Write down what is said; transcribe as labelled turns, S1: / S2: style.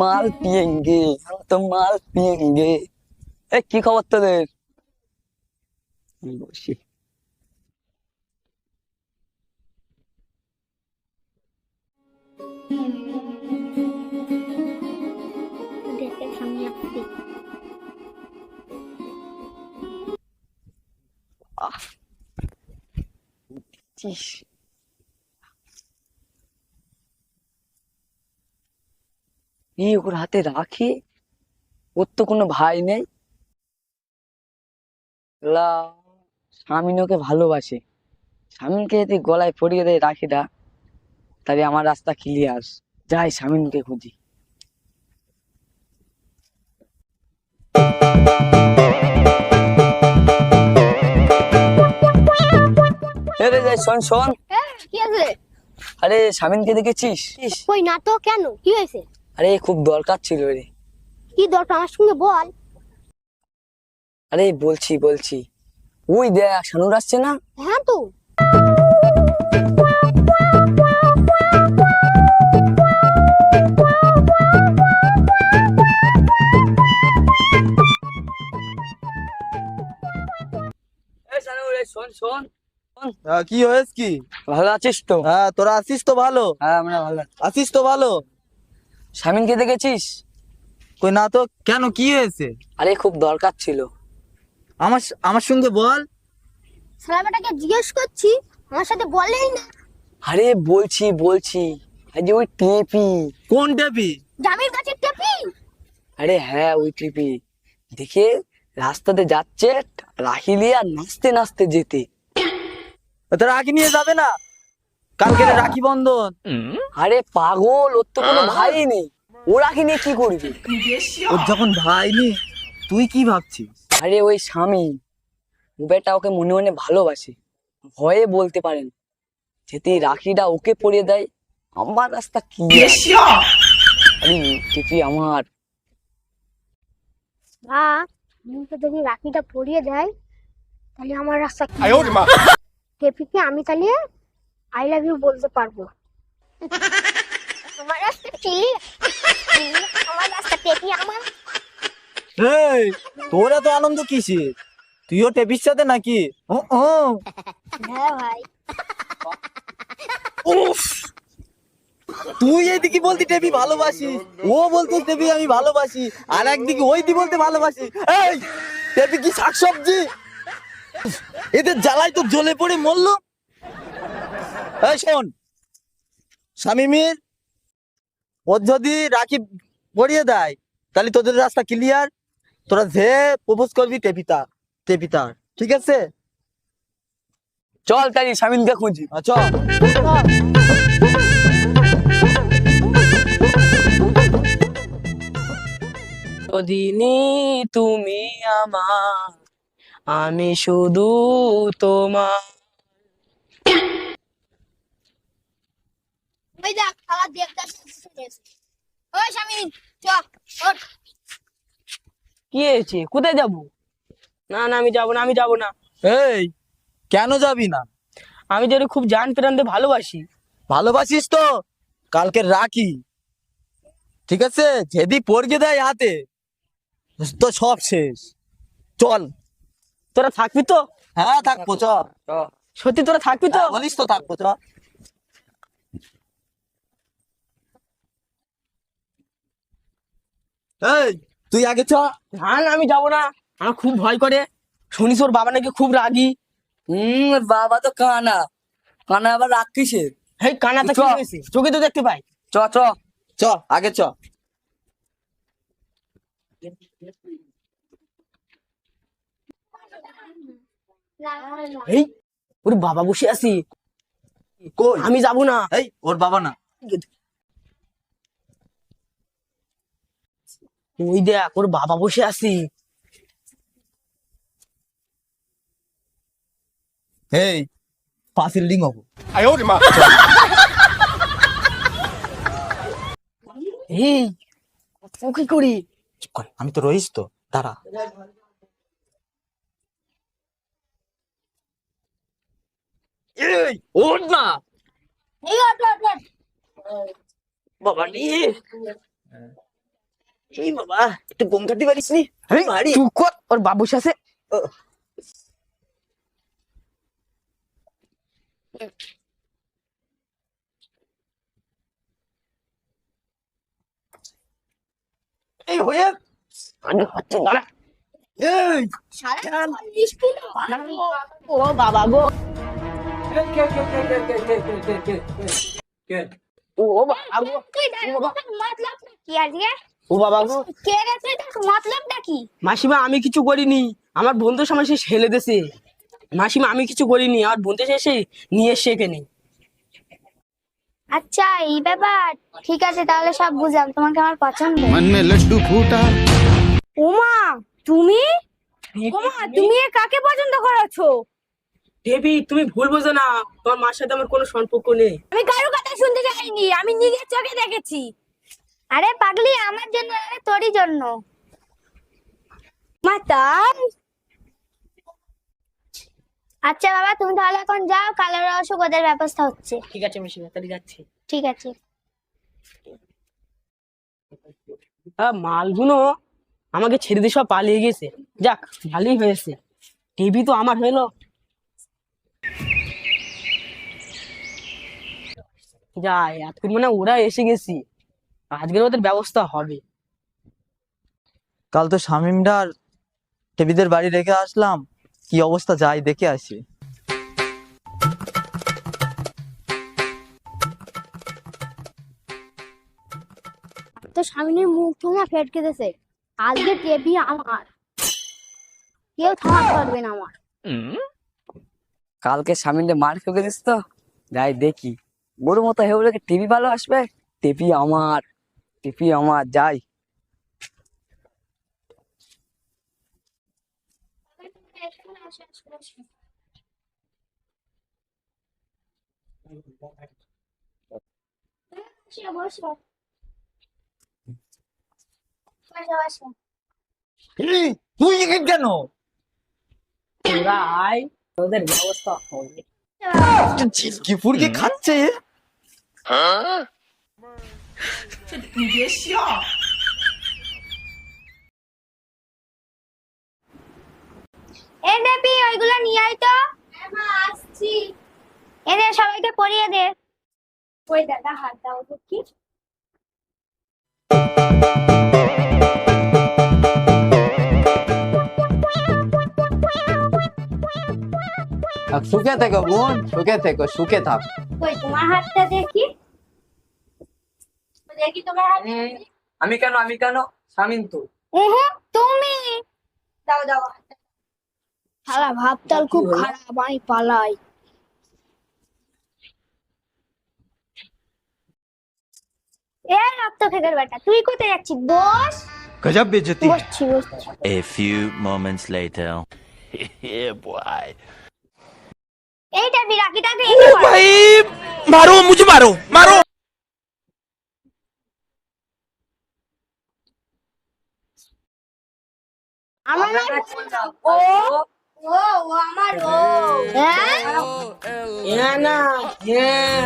S1: মাল পিয়েঙ্গে তো মাল পিয়েঙ্গে। এ কি খবর তোদের? বসি।
S2: দেখে
S1: এই ওর হাতে রাখি। ওর তো কোনো ভাই নেই। স্বামীন ওকে ভালোবাসে। স্বামীনকে যদি গলায় পরিয়ে দেয় রাখিটা তাহলে আমার রাস্তা ক্লিয়ার যাই স্বামীনকে খুঁজি। শোন শোন।
S2: হ্যাঁ কি আছে
S1: আরে স্বামীনকে দেখেছিস?
S2: কই না তো কেন? কি হয়েছে?
S1: আরে খুব দরকার ছিল রে।
S2: কি দরকার? আমার সঙ্গে বল।
S1: আরে বলছি বলছি। ওই দেখ শানুর আসছে না?
S2: হ্যাঁ তো।
S1: শোন শোন।
S3: হ্যাঁ, কি হয়েছে কি?
S1: ভালো আছিস তো?
S3: হ্যাঁ তোরা আসিস তো ভালো?
S1: হ্যাঁ আমরা ভালো আছি।
S3: আসিস তো ভালো?
S1: স্বামীনকে দেখেছিস?
S3: কই না তো কেন কি হয়েছে?
S1: আরে খুব দরকার ছিল।
S3: আমার আমার সঙ্গে বল।
S2: সালামাটাকে জিজ্ঞেস করছি আমার সাথে বলেই না।
S1: আরে বলছি বলছি। আরে ওই টেপি।
S3: কোন টেপি?
S2: জামির কাছে টেপি?
S1: আরে হ্যাঁ ওই টেপি। দেখে রাস্তাতে যাচ্ছে রাখি নিয়ে আর নাচতে নাচতে যেতে
S3: তো রাখি নিয়ে যাবে না? কালকে রে রাখি বন্ধন।
S1: আরে পাগল ওর তো কোনো ভাই নেই। ও রাখি নিয়ে কি করবি?
S3: ওর যখন ভাই নি তুই কি ভাবছিস?
S1: আরে ওই স্বামী বেটা ওকে মনে মনে ভালোবাসে। ভয়ে বলতে পারেন যদি রাখিটা ওকে পরিয়ে দেয়। আমার রাস্তা কি? আরে? টিপি আমার?
S2: বা মুখে যদি রাখিটা পরিয়ে দেয় তাহলে আমার রাস্তা কি? টেপিকে আমি তাহলে? আই লাভ ইউ বলতে পারব। আমার রাস্তা কি? আমার রাস্তা টেপি আমার?
S3: এই তোরা তো আনন্দ কিসের? তুইও টেপির সাথে নাকি? ও ও
S2: হ্যাঁ ভাই।
S3: উফ! তুই এইদিকে বলতি টেপি ভালোবাসিস ও বলতো টেপি আমি ভালোবাসি আর একদিকে ওই দি বলতে ভালোবাসি। এই টেপি কি শাকসবজি? এদের জ্বালায় তো জ্বলে পড়ে মরলো। এই শোন স্বামীমির ওর যদি রাখি পরিয়ে দেয় তাহলে তোদের রাস্তা ক্লিয়ার তোরা যে প্রপোজ করবি টেপিতা টেপিতার ঠিক আছে?
S1: চল তাই স্বামীনকে খুঁজি।
S3: আচ্ছা
S4: দিনী তুমি আমার আমি শুধু তোমার
S2: ওই দেখ খালা দেবদাস ওই স্বামী চ ওঠ।
S4: কি হয়েছে? কোথায় যাব? না না আমি যাব না আমি যাব না।
S3: এই কেন যাবি না?
S4: আমি যেন খুব জান প্রান্তে ভালোবাসি।
S3: ভালোবাসিস তো কালকে রাখি। ঠিক আছে? যদি পড়কে দেয় হাতে তো সব শেষ। চল।
S4: তোরা থাকবি তো?
S3: হ্যাঁ থাকব চ।
S4: সত্যি তোরা থাকবি তো?
S3: হ্যাঁ, বলিস তো থাকব চ। এই তুই আগে চ।
S4: না আমি যাব না। আমার খুব ভয় করে। শুনিস ওর বাবা নাকি খুব রাগী।
S1: হম বাবা তো কানা। কানা আবার রাগ কিসের?
S4: হেই কানাতে কি চোখে তো দেখতে পাই।
S1: চ চ।
S3: চ আগে চ।
S4: এই ওর বাবা বসে আছি। আমি যাব না।
S3: এই ওর বাবা না।
S4: ওই দেখ ওর বাবা বসে আছি।
S3: এই হব।
S4: এই ও কি করি?
S3: আমি তো রইস তো দাঁড়া।
S1: এই ওঠ না।
S2: এই
S1: বাবা রে।
S3: এই বাবা একটু গম কাটতে পারিস নি বাড়ি
S4: চুপ কর ওর বাবুর সাথে
S3: এই হয়ে
S4: আগে হচ্ছে দাঁড়া
S3: এই
S2: সাড়ে চল্লিশ কিলো
S4: ও বাবা গো ও বাবা গো
S2: তুই মতলবটা কি আজকে
S4: ও বাবা গো।
S2: আচ্ছা, কে গেছে মতলবটা কি
S4: মাসিমা আমি কিছু করিনি। আমার বন্ধুর সময় সে হেলে দেছে মাসিমা আমি কিছু করিনি। আমার বন্ধু শেষে নিয়ে এসে এখানে।
S2: আচ্ছা এই ব্যাপার। ঠিক আছে তাহলে সব বুঝলাম। তোমাকে আমার পছন্দ।
S5: মনে লাড্ডু ফুটা
S2: ওমা তুমি? ওমা তুমি এ কাকে পছন্দ করেছ?
S4: দেবী তুমি ভুল বোঝো না। তোমার মার সাথে আমার কোনো সম্পর্ক নেই।
S2: আমি কারও কথা শুনতে চাইনি। আমি নিজের চোখে দেখেছি। আরে পাগলি আমার জন্য আরে তোরই জন্য। মা তাই? আচ্ছা বাবা তুমি তাহলে এখন যাও কালের অসুখ ওদের ব্যবস্থা হচ্ছে।
S4: ঠিক আছে মাসিমা তাহলে যাচ্ছি।
S2: ঠিক আছে।
S4: আহ, মালগুলো আমাকে ছেড়ে দিয়ে সব পালিয়ে গেছে যাক ভালোই হয়েছে। টিভি তো আমার হলো। যাই এতক্ষণ মানে ওরা এসে গেছি। আজকের ওদের ব্যবস্থা হবে।
S3: কাল তো শামিমদার টেবিদের বাড়ি রেখে আসলাম। কি অবস্থা যাই দেখে আসি।
S2: তো স্বামীর মুখ তোমা ফেটকে দিয়েছে। আজকে টেপি আমার। কেউ থামাতে পারবে না আমার।
S1: কালকে স্বামীকে মার খেয়ে দিস তো? যাই দেখি। ওর মতো হেউ রেখে টিভি ভালো আসবে টিভি আমার। টিভি আমার যাই
S3: তুই কেন?
S4: ওরা আয় ওদের ব্যবস্থা হবে।
S3: ফুরকি খাচ্ছে? এ?
S2: এ দেবি ওইগুলো নিয়ে আয় তো। আসছি। এদের সবাইকে পরিয়ে দে। ওই দাদা হাত দাও দেখি।
S3: সুখে থেকো বোন সুখে থেকো সুখে থাক।
S2: ওই তোমার হাতটা দেখি। দেখি তোমার হাতে
S1: আমি কেন আমি কেন? শামিন তো।
S2: তুমি? দাও দাও। শালা ভাবতাল খুব খারাপ আমি পালাই। এ রক্ত খেকার বেটা তুই কোথায় যাচ্ছিস? বস।
S5: গজব বেজতি।
S2: বসছি বসছি।
S6: A few moments later yeah boy.
S2: এইটা বিরাকিটাকে এই
S5: ভাই মারো মুঝে মারো মারো।
S2: আমার নাম ও? ও? ও আমার ও। হ্যাঁ?
S4: হ্যাঁ না হ্যাঁ।